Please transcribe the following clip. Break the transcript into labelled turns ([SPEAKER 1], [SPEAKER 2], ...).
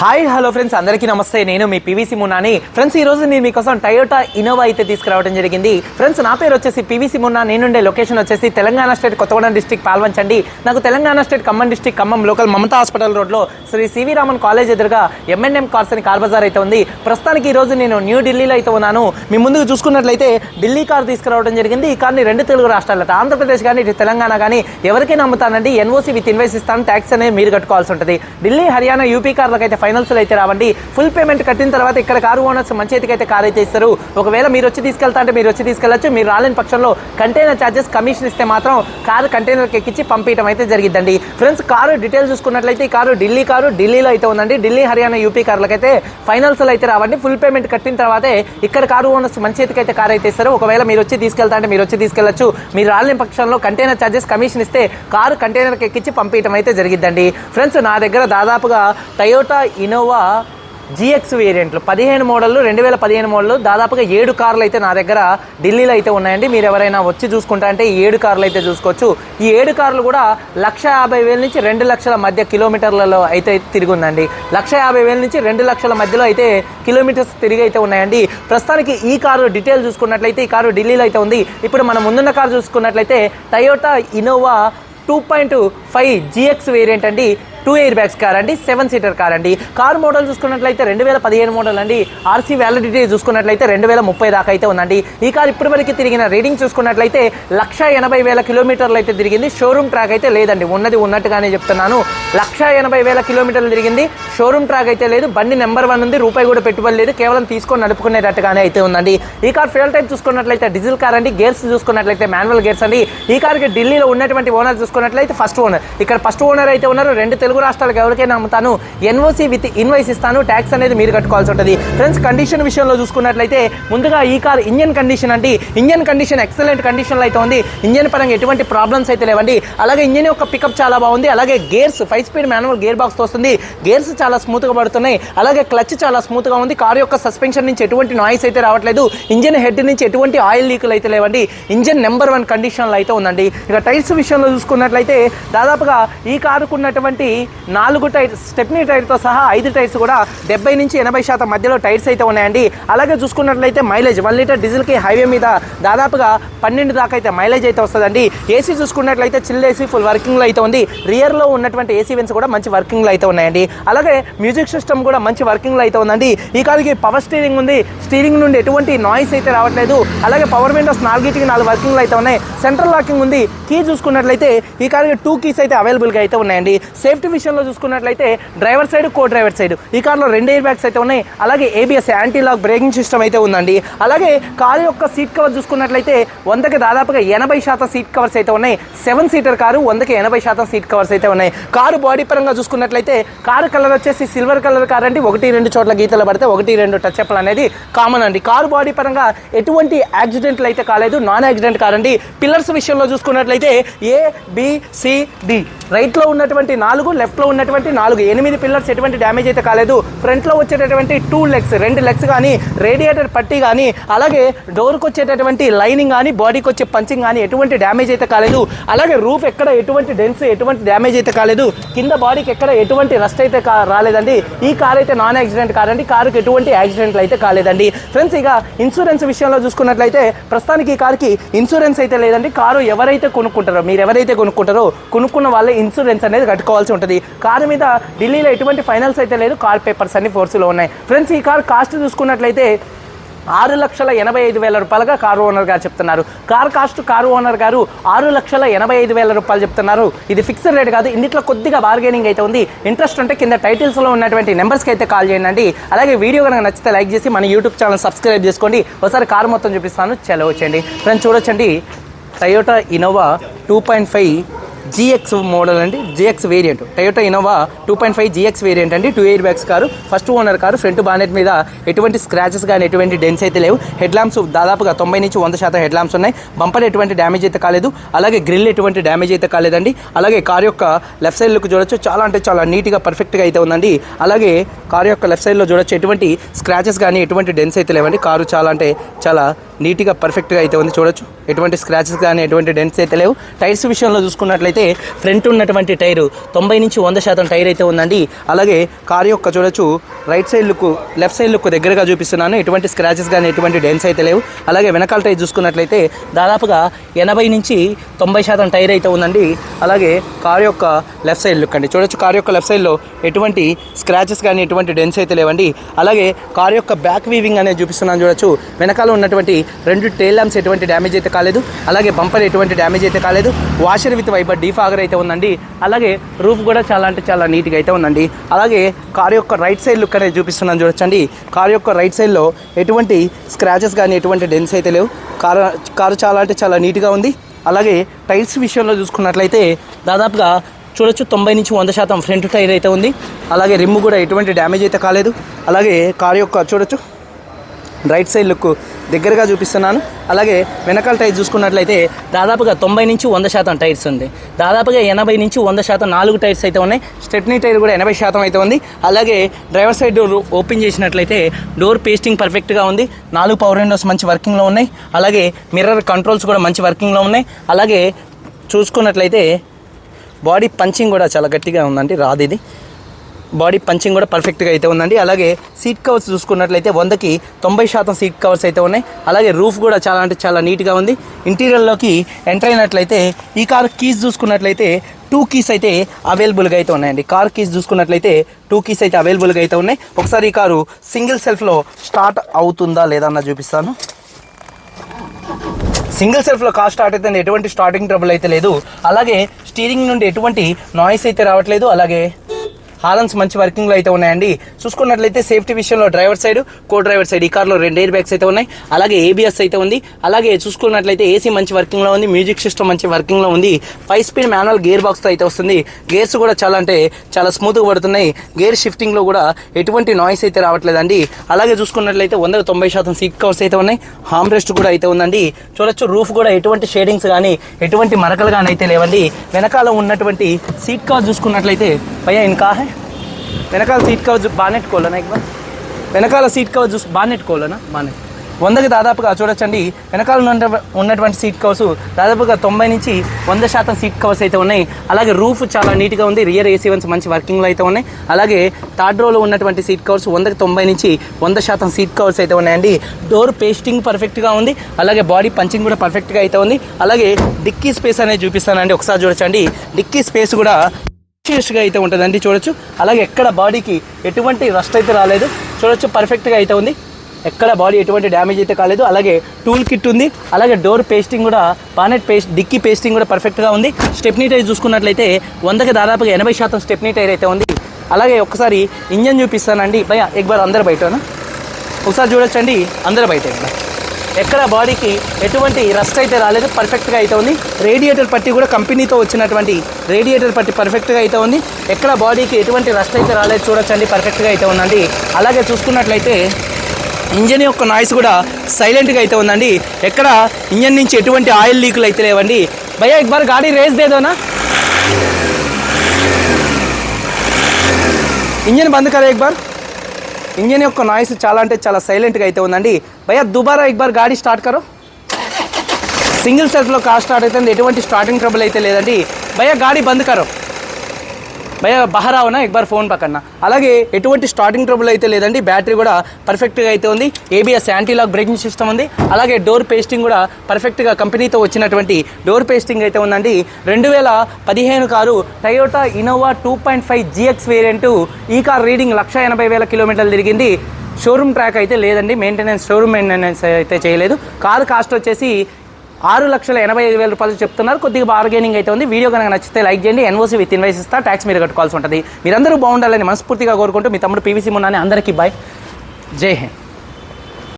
[SPEAKER 1] Hi hello friends అందరికీ నమస్తే. నేను మీ పీవీసీ మున్నాని. ఫ్రెండ్స్ ఈ రోజు నేను మీకోసం టయోటా ఇనోవా అయితే తీసుకురావడం జరిగింది. ఫ్రెండ్స్ నా పేరు వచ్చేసి పీవీసీ మున్నా. నేనుండే లొకేషన్ వచ్చేసి తెలంగాణ స్టేట్ కొత్తగూడెం డిస్టిక్ పాల్వంచండి నాకు Telangana state Khammam district Khammam local Mamata hospital రోడ్లో శ్రీ సివి రామన్ కాలేజ్ ఎదురుగా ఎంఎన్ఎం కార్స్ అని కార్ బజార్ అయితే ఉంది. ప్రస్తుతానికి ఈ రోజు నేను న్యూ ఢిల్లీలో అయితే ఉన్నాను. మీ ముందుకు చూసుకున్నట్లయితే ఢిల్లీ కార్ తీసుకురావడం జరిగింది. ఈ కార్ని రెండు తెలుగు రాష్ట్రాలట ఆంధ్రప్రదేశ్ కానీ తెలంగాణ కానీ ఎవరికైనా అమ్ముతానండి. ఎన్ఓసి విత్ ఇన్వెస్ట్ ఇస్తాను. ట్యాక్స్ అనేది మీరు కట్టుకోవాల్సి ఉంటుంది. ఢిల్లీ హర్యానా యూపీ కార్లకైతే అయితే ఫైనల్స్ అయితే రావండి. ఫుల్ పేమెంట్ కట్టిన తర్వాత ఇక్కడ కారు ఓనర్స్ మంచి చేతికి అయితే కారు అయితే ఇస్తారు. ఒకవేళ మీరు వచ్చి తీసుకెళ్తా అంటే మీరు వచ్చి తీసుకెళ్ళచ్చు. మీరు రాలేని పక్షంలో కంటైనర్ ఛార్జెస్ కమిషన్ ఇస్తే మాత్రం కారు కంటైనర్కి ఎక్కించి పంపించడం అయితే జరిగిద్దండి. ఫ్రెండ్స్ కారు డీటెయిల్స్ చూసుకున్నట్లయితే ఈ కారు ఢిల్లీ కారు ఢిల్లీలో అయితే ఉందండి. ఢిల్లీ హర్యానా యూపీ కార్లకైతే ఫైనల్స్లో ఫైనల్స్ అయితే రావండి. ఫుల్ పేమెంట్ కట్టిన తర్వాతే ఇక్కడ కారు ఓనర్స్ మంచి చేతికి అయితే కారు అయితే ఇస్తారు. ఒకవేళ మీరు వచ్చి తీసుకెళ్తా అంటే మీరు వచ్చి తీసుకెళ్ళచ్చు. మీరు రాలేని పక్షంలో కంటైనర్ ఛార్జెస్ కమిషన్ ఇస్తే కారు కంటైనర్కి ఎక్కించి పంపించడం అయితే జరిగిద్దండి. ఫ్రెండ్స్ నా దగ్గర దాదాపుగా టయోటా ఇనోవా జిఎక్స్ వేరియంట్లు పదిహేను మోడళ్ళు రెండు వేల పదిహేను మోడళ్ళు దాదాపుగా ఏడు కార్లు అయితే నా దగ్గర ఢిల్లీలో అయితే ఉన్నాయండి. మీరు ఎవరైనా వచ్చి చూసుకుంటా అంటే ఈ ఏడు కార్లు అయితే చూసుకోవచ్చు. ఈ ఏడు కార్లు కూడా లక్ష యాభై వేల నుంచి రెండు లక్షల మధ్య కిలోమీటర్లలో అయితే తిరిగి ఉందండి. లక్ష యాభై వేల నుంచి రెండు లక్షల మధ్యలో అయితే కిలోమీటర్స్ తిరిగి అయితే ఉన్నాయండి. ప్రస్తుతానికి ఈ కారు డీటెయిల్ చూసుకున్నట్లయితే ఈ కారు ఢిల్లీలో అయితే ఉంది. ఇప్పుడు మనం ముందున్న కారు చూసుకున్నట్లయితే Toyota Innova two point five GX variant అండి టూ ఎయిర్ బ్యాగ్స్ కార్ అండి సెవెన్ సీటర్ కార్ అండి. కార్ మోడల్ చూసుకున్నట్లయితే రెండు వేల పదిహేను మోడల్ అండి. ఆర్సీ వ్యాలిడిటీ చూసుకున్నట్లయితే రెండు వేల ముప్పై దాకా అయితే ఉందండి. ఈ కార్ ఇప్పటివరకు తిరిగిన రీడింగ్ చూసుకున్నట్లయితే లక్ష ఎనభై వేల కిలోమీటర్లు అయితే తిరిగింది. షోరూమ్ ట్రాక్ అయితే లేదండి. ఉన్నది ఉన్నట్టుగానే చెప్తున్నాను. లక్ష ఎనభై వేల కిలోమీటర్లు తిరిగింది. షోరూమ్ ట్రాక్ అయితే లేదు. బండి నెంబర్ వన్ ఉంది. రూపాయి కూడా పెట్టుబడి లేదు. కేవలం తీసుకొని నడుపుకునేటట్టుగానే అయితే ఉందండి. ఈ కార్ ఫ్యూల్ టైప్ చూసుకున్నట్లయితే డీజిల్ కార్ అండి. గేర్స్ చూసుకున్నట్లయితే మాన్యువల్ గేర్స్ అండి. ఈ కార్కి ఢిల్లీలో ఉన్నటువంటి ఓనర్ చూసుకున్నట్లయితే ఫస్ట్ ఓనర్. ఇక్కడ ఫస్ట్ ఓనర్ అయితే ఉన్నారు. రెండు తెలుగు రాష్ట్రాలకు ఎవరికైనా అమ్ముతాను. ఎన్ఓసి విత్ ఇన్వైస్ ఇస్తాను. ట్యాక్స్ అనేది మీరు కట్టుకోవాల్సి ఉంటుంది. ఫ్రెండ్స్ కండిషన్ విషయంలో చూసుకున్నట్లయితే ముందుగా ఈ కార్ ఇంజన్ కండిషన్ అండి. ఇంజన్ కండిషన్ ఎక్సలెంట్ కండిషన్లో అయితే ఉంది. ఇంజన్ పరంగా ఎటువంటి ప్రాబ్లమ్స్ అయితే లేవండి. అలాగే ఇంజన్ యొక్క పికప్ చాలా బాగుంది. అలాగే gears five speed manual gear box వస్తుంది గేర్స్ చాలా స్మూత్గా పడుతున్నాయి. అలాగే క్లచ్ చాలా స్మూత్గా ఉంది. కార్ యొక్క సస్పెన్షన్ నుంచి ఎటువంటి నాయిస్ అయితే రావట్లేదు. ఇంజన్ హెడ్ నుంచి ఎటువంటి ఆయిల్ లీకులు అయితే లేవండి. ఇంజన్ నెంబర్ వన్ కండిషన్లో అయితే ఉందండి. ఇక టైర్స్ విషయంలో చూసుకున్నట్లయితే దాదాపుగా ఈ కారుకు ఉన్నటువంటి నాలుగు టైర్ స్టెప్నీ టైర్తో సహా ఐదు టైర్స్ కూడా డెబ్బై నుంచి ఎనభై శాతం మధ్యలో టైర్స్ అయితే ఉన్నాయండి. అలాగే చూసుకున్నట్లయితే మైలేజ్ వన్ లీటర్ డీజిల్కి హైవే మీద దాదాపుగా పన్నెండు దాకా అయితే మైలేజ్ అయితే వస్తుందండి. ఏసీ చూసుకున్నట్లయితే చిల్ ఏసీ ఫుల్ వర్కింగ్లో అయితే ఉంది. రియర్లో ఉన్నటువంటి ఏసీ వెన్స్ కూడా మంచి వర్కింగ్లో అయితే ఉన్నాయండి. అలాగే మ్యూజిక్ సిస్టమ్ కూడా మంచి వర్కింగ్లో అయితే ఉందండి. ఈ కార్కి పవర్ స్టీరింగ్ ఉంది. స్టీరింగ్ నుండి ఎటువంటి నాయిస్ అయితే రావట్లేదు. అలాగే పవర్ విండోస్ నాలుగిటికి నాలుగు వర్కింగ్లు అయితే ఉన్నాయి. సెంట్రల్ లాకింగ్ ఉంది. కీ చూసుకున్నట్లయితే ఈ కార్కి టూ కీస్ అయితే అవైలబుల్గా అయితే ఉన్నాయండి. సేఫ్టీ విషయంలో చూసుకున్నట్లయితే driver side co driver side. ఈ కార్లో రెండు ఎయిర్ బ్యాగ్స్ అయితే ఉన్నాయి. అలాగే ABS anti lock braking system అయితే ఉందండి. అలాగే కారు యొక్క సీట్ కవర్ చూసుకున్నట్లయితే వందకి దాదాపుగా ఎనభై శాతం సీట్ కవర్స్ అయితే ఉన్నాయి. సెవెన్ సీటర్ కారు వందకి ఎనభై శాతం సీట్ కవర్స్ అయితే ఉన్నాయి. కారు బాడీ పరంగా చూసుకున్నట్లయితే కారు కలర్ వచ్చేసి సిల్వర్ కలర్ కార్ అండి. ఒకటి రెండు చోట్ల గీతలు పడితే ఒకటి రెండు టచ్ అప్లు అనేది కామన్ అండి. కారు బాడీ పరంగా ఎటువంటి యాక్సిడెంట్లు అయితే కాలేదు. నాన్ యాక్సిడెంట్ కార్ అండి. పిల్లర్స్ విషయంలో చూసుకున్నట్లయితే ఏ బి సి డి రైట్లో ఉన్నటువంటి నాలుగు లెఫ్ట్లో ఉన్నటువంటి నాలుగు. ఎనిమిది పిల్లర్స్ ఎటువంటి డ్యామేజ్ అయితే కాలేదు. ఫ్రంట్లో వచ్చేటటువంటి టూ లెగ్స్ రెండు లెగ్స్ కానీ రేడియేటర్ పట్టి కానీ అలాగే డోర్కి వచ్చేటటువంటి లైనింగ్ కానీ బాడీకి వచ్చే పంచింగ్ కానీ ఎటువంటి డ్యామేజ్ అయితే కాలేదు. అలాగే రూఫ్ ఎక్కడ ఎటువంటి డెన్స్ ఎటువంటి డ్యామేజ్ అయితే కాలేదు. కింద బాడీకి ఎక్కడ ఎటువంటి రస్ట్ అయితే రాలేదండి. ఈ కార్ అయితే నాన్ యాక్సిడెంట్ కార్ అండి. కారుకి ఎటువంటి యాక్సిడెంట్లు అయితే కాలేదండి. ఫ్రెండ్స్ ఇక ఇన్సూరెన్స్ విషయంలో చూసుకున్నట్లయితే ప్రస్తుతానికి ఈ కార్కి ఇన్సూరెన్స్ అయితే లేదండి. కారు ఎవరైతే కొనుక్కుంటారో మీరు ఎవరైతే కొనుక్కుంటారో కొనుక్కున్న వాళ్ళే ఇన్సూరెన్స్ అనేది కట్టుకోవాల్సి ఉంటుంది. కారు మీద ఢిల్లీలో ఎటువంటి ఫైనల్స్ అయితే లేదు కార్ పేపర్స్ అన్ని ఫోర్స్లో ఉన్నాయి. ఫ్రెండ్స్ ఈ కార్ కాస్ట్ చూసుకున్నట్లయితే ఆరు లక్షల ఎనభై ఐదు వేల రూపాయలుగా కారు ఓనర్ గారు చెప్తున్నారు. కార్ కాస్ట్ కారు ఓనర్ గారు ఆరు లక్షల ఎనభై ఐదు వేల రూపాయలు చెప్తున్నారు. ఇది ఫిక్స్డ్ రేట్ కాదు ఇందులో కొద్దిగా బార్గెనింగ్ అయితే ఉంది. ఇంట్రెస్ట్ ఉంటే కింద టైటిల్స్లో ఉన్నటువంటి నెంబర్స్కి అయితే కాల్ చేయండి. అలాగే వీడియో కనుక నచ్చితే లైక్ చేసి మన యూట్యూబ్ ఛానల్ సబ్స్క్రైబ్ చేసుకోండి. ఒకసారి కారు మొత్తం చూపిస్తాను చలో వచ్చండి ఫ్రెండ్స్ చూడొచ్చండి. Toyota Innova two point five GX model అండి. GX variant Toyota Innova two point five GX variant అండి. Two air bags car. First owner car. Front bonnet మీద ఎటువంటి స్క్రాచెస్ కానీ ఎటువంటి డెన్స్ అయితే లేవు. హెడ్ ల్యాంప్స్ దాదాపుగా తొంభై నుంచి వంద శాతం హెడ్ ల్యాంప్స్ ఉన్నాయి. బంపర్ ఎటువంటి డ్యామేజ్ అయితే కాలేదు. అలాగే గ్రిల్ ఎటువంటి డ్యామేజ్ అయితే కాలేదండి. అలాగే కార్ యొక్క లెఫ్ట్ సైడ్ లుక్ చూడొచ్చు. చాలా అంటే చాలా నీట్గా పర్ఫెక్ట్గా అయితే ఉందండి. అలాగే కారు యొక్క లెఫ్ట్ సైడ్లో చూడొచ్చు. ఎటువంటి స్క్రాచెస్ కానీ ఎటువంటి డెన్స్ అయితే లేవండి. కారు చాలా అంటే చాలా నీట్గా పర్ఫెక్ట్గా అయితే ఉంది. చూడొచ్చు. ఎటువంటి స్క్రాచెస్ కానీ ఎటువంటి డెన్స్ అయితే లేవు. టైర్స్ విషయంలో చూసుకున్నట్లయితే ఫ్రంట్ ఉన్నటువంటి టైరు తొంభై నుంచి వంద శాతం టైర్ అయితే ఉందండి. అలాగే కారు యొక్క చూడొచ్చు right side look left side look దగ్గరగా చూపిస్తున్నాను. ఎటువంటి స్క్రాచెస్ కానీ ఎటువంటి డెన్స్ అయితే లేవు. అలాగే వెనకాల టైర్ చూసుకున్నట్లయితే దాదాపుగా ఎనభై నుంచి తొంభై శాతం టైర్ అయితే ఉందండి. అలాగే కారు యొక్క లెఫ్ట్ సైడ్ లుక్ అండి. చూడొచ్చు కారు యొక్క లెఫ్ట్ సైడ్లో ఎటువంటి స్క్రాచెస్ కానీ ఎటువంటి డెన్స్ అయితే లేవండి. అలాగే కార్ యొక్క బ్యాక్ వీవింగ్ అనేది చూపిస్తున్నాను చూడొచ్చు. వెనకాల ఉన్నటువంటి రెండు టైల్ ల్యాంప్స్ ఎటువంటి డ్యామేజ్ అయితే కాలేదు. అలాగే బంపర్ ఎటువంటి డ్యామేజ్ అయితే కాలేదు. వాషర్ విత్ వైబర్ డీఫాగర్ అయితే ఉందండి. అలాగే రూఫ్ కూడా చాలా అంటే చాలా నీట్గా అయితే ఉందండి. అలాగే కార్ యొక్క రైట్ సైడ్ లుక్ అనేది చూపిస్తున్నాను చూడొచ్చండి. కార్ యొక్క రైట్ సైడ్లో ఎటువంటి స్క్రాచెస్ కానీ ఎటువంటి డెన్స్ అయితే లేవు. కారు కారు చాలా అంటే చాలా నీట్గా ఉంది. అలాగే టైల్స్ విషయంలో చూసుకున్నట్లయితే దాదాపుగా చూడొచ్చు తొంభై నుంచి వంద శాతం ఫ్రంట్ టైర్ అయితే ఉంది. అలాగే రిమ్ కూడా ఎటువంటి డ్యామేజ్ అయితే కాలేదు. అలాగే కార్ యొక్క చూడొచ్చు రైట్ సైడ్ లుక్ దగ్గరగా చూపిస్తున్నాను. అలాగే వెనకాల టైర్ చూసుకున్నట్లయితే దాదాపుగా తొంభై నుంచి వంద శాతం టైర్స్ ఉంది. దాదాపుగా ఎనభై నుంచి వంద శాతం నాలుగు టైర్స్ అయితే ఉన్నాయి. స్టెప్నీ టైర్ కూడా ఎనభై శాతం అయితే ఉంది. అలాగే డ్రైవర్ సైడ్ డోర్ ఓపెన్ చేసినట్లయితే డోర్ పేస్టింగ్ పర్ఫెక్ట్గా ఉంది. నాలుగు పవర్ విండోస్ మంచి వర్కింగ్లో ఉన్నాయి. అలాగే మిర్రర్ కంట్రోల్స్ కూడా మంచి వర్కింగ్లో ఉన్నాయి. అలాగే చూసుకున్నట్లయితే బాడీ పంచింగ్ కూడా చాలా గట్టిగా ఉందండి రాదు ఇది. బాడీ పంచింగ్ కూడా పర్ఫెక్ట్గా అయితే ఉందండి. అలాగే సీట్ కవర్స్ చూసుకున్నట్లయితే వందకి తొంభై శాతం సీట్ కవర్స్ అయితే ఉన్నాయి. అలాగే రూఫ్ కూడా చాలా అంటే చాలా నీట్గా ఉంది. ఇంటీరియర్లోకి ఎంటర్ అయినట్లయితే ఈ కార్ కీస్ చూసుకున్నట్లయితే టూ కీస్ అయితే అవైలబుల్గా అయితే ఉన్నాయండి. కార్ కీస్ చూసుకున్నట్లయితే టూ కీస్ అయితే అవైలబుల్గా అయితే ఉన్నాయి. ఒకసారి ఈ కారు సింగిల్ సెల్ఫ్లో స్టార్ట్ అవుతుందా లేదా అన్న చూపిస్తాను. సింగిల్ సెల్ఫ్లో కార్ స్టార్ట్ అయితే ఎటువంటి స్టార్టింగ్ ట్రబుల్ అయితే లేదు. అలాగే స్టీరింగ్ నుండి ఎటువంటి నాయిస్ అయితే రావట్లేదు. అలాగే హాలన్స్ మంచి వర్కింగ్లో అయితే ఉన్నాయండి. చూసుకున్నట్లయితే సేఫ్టీ విషయంలో driver side co driver side ఈ కార్లో రెండు ఎయిర్ బ్యాగ్స్ అయితే ఉన్నాయి. అలాగే ఏబిఎస్ అయితే ఉంది. అలాగే చూసుకున్నట్లయితే ఏసీ మంచి వర్కింగ్లో ఉంది. మ్యూజిక్ సిస్టమ్ మంచి వర్కింగ్లో ఉంది. ఫైవ్ స్పీడ్ మాన్యువల్ గేర్ బాక్స్తో అయితే వస్తుంది. గేర్స్ కూడా చాలా అంటే చాలా స్మూత్గా పడుతున్నాయి. గేర్ షిఫ్టింగ్లో కూడా ఎటువంటి నాయిస్ అయితే రావట్లేదండి. అలాగే చూసుకున్నట్లయితే వందకు తొంభై శాతం సీట్ కవర్స్ అయితే ఉన్నాయి. హామ్ రెస్ట్ కూడా అయితే ఉందండి. చూడొచ్చు రూఫ్ కూడా ఎటువంటి షేడింగ్స్ కానీ ఎటువంటి మరకలు కానీ అయితే లేవండి. వెనకాల ఉన్నటువంటి సీట్ కవర్ చూసుకున్నట్లయితే భయ్యా ఇంకా హై వెనకాల సీట్ కవర్ చూ- బాగా ఎక్కువ వెనకాల సీట్ కవర్ చూసి బాగా నెట్టుకోవాలనా బాగానే వందకి దాదాపుగా చూడొచ్చండి వెనకాల ఉన్న- ఉన్నటువంటి సీట్ కవర్స్ దాదాపుగా తొంభై నుంచి వంద శాతం సీట్ కవర్స్ అయితే ఉన్నాయి అలాగే రూఫ్ చాలా నీట్గా ఉంది రియర్ ఏసీ వన్స్ మంచి వర్కింగ్లో అయితే ఉన్నాయి అలాగే థర్డ్ రోలో ఉన్నటువంటి సీట్ కవర్స్ వందకి తొంభై నుంచి వంద శాతం సీట్ కవర్స్ అయితే ఉన్నాయండి డోర్ పేస్టింగ్ పర్ఫెక్ట్గా ఉంది అలాగే బాడీ పంచింగ్ కూడా పర్ఫెక్ట్గా అయితే ఉంది అలాగే డిక్కీ స్పేస్ అనేది చూపిస్తానండి ఒకసారి చూడొచ్చండి డిక్కీ స్పేస్ కూడా గా అయితే ఉంటుందండి చూడొచ్చు. అలాగే ఎక్కడ బాడీకి ఎటువంటి రస్ట్ అయితే రాలేదు. చూడొచ్చు పర్ఫెక్ట్గా అయితే ఉంది. ఎక్కడ బాడీ ఎటువంటి డ్యామేజ్ అయితే కాలేదు. అలాగే టూల్ కిట్ ఉంది. అలాగే డోర్ పేస్టింగ్ కూడా బానెట్ పేస్ట్ డిక్కీ పేస్టింగ్ కూడా పర్ఫెక్ట్గా ఉంది. స్టెప్నీ టైర్ చూసుకున్నట్లయితే వందకి దాదాపుగా ఎనభై శాతం స్టెప్నీ టైర్ అయితే ఉంది. అలాగే ఒకసారి ఇంజన్ చూపిస్తానండి. భయ ఎక్బార్ అందరు బయటనా? ఒకసారి చూడొచ్చండి. అందరు బయట ఇక్కడ ఎక్కడ బాడీకి ఎటువంటి రస్ట్ అయితే రాలేదు పర్ఫెక్ట్గా అయితే ఉంది. రేడియేటర్ పట్టి కూడా కంపెనీతో వచ్చినటువంటి రేడియేటర్ పట్టి పర్ఫెక్ట్గా అయితే ఉంది. ఎక్కడ బాడీకి ఎటువంటి రస్ట్ అయితే రాలేదు చూడొచ్చండి పర్ఫెక్ట్గా అయితే ఉందండి. అలాగే చూసుకున్నట్లయితే ఇంజన్ యొక్క నాయిస్ కూడా సైలెంట్గా అయితే ఉందండి. ఎక్కడ ఇంజన్ నుంచి ఎటువంటి ఆయిల్ లీకులు అయితే లేవండి. భయ్యా ఇక్బార్ గాడీ రేస్ దేదోనా ఇంజన్ బంద్ కదా ఎక్బార్ ఇంజన్ యొక్క నాయిస్ చాలా అంటే చాలా సైలెంట్గా అయితే ఉందండి. భయ్యా దుబారా ఎక్బార్ గాడి స్టార్ట్ కరో. సింగిల్ సెల్ఫ్లో కార్ స్టార్ట్ అయితే ఎటువంటి స్టార్టింగ్ ట్రబుల్ అయితే లేదండి. భయ్యా గాడి బంద్ కరో. భయ బహరావున ఎక్బార్ ఫోన్ పక్కన. అలాగే ఎటువంటి స్టార్టింగ్ ట్రబుల్ అయితే లేదండి బ్యాటరీ కూడా పర్ఫెక్ట్గా అయితే ఉంది. ఏబిఎస్ యాంటీలాక్ బ్రేకింగ్ సిస్టమ్ ఉంది. అలాగే డోర్ పేస్టింగ్ కూడా పర్ఫెక్ట్గా కంపెనీతో వచ్చినటువంటి డోర్ పేస్టింగ్ అయితే ఉందండి. రెండు వేల పదిహేను car Toyota Innova two point five GX variant ఈ కార్ రీడింగ్ లక్ష ఎనభై వేల కిలోమీటర్లు తిరిగింది. షోరూమ్ ట్రాక్ అయితే లేదండి మెయింటెనెన్స్ షోరూమ్ మెయింటెనెన్స్ అయితే చేయలేదు. కారు కాస్ట్ వచ్చేసి ఆరు లక్షల ఎనభై ఐదు వేల రూపాయలు చెప్తున్నారు. కొద్దిగా బార్గెనింగ్ అయితే ఉంది. వీడియో కనుక నచ్చితే లైక్ చేయండి. ఎన్ఓసి విత్ ఇన్వైస్ ఇస్తా. ట్యాక్స్ మీరు కట్టుకోవాల్సి ఉంటుంది. మీరందరూ బాగుండాలని మనస్ఫూర్తిగా కోరుకుంటూ మీ తమ్ముడు పీవీసీ మున్నాని అందరికీ బాయ్ జై హింద్.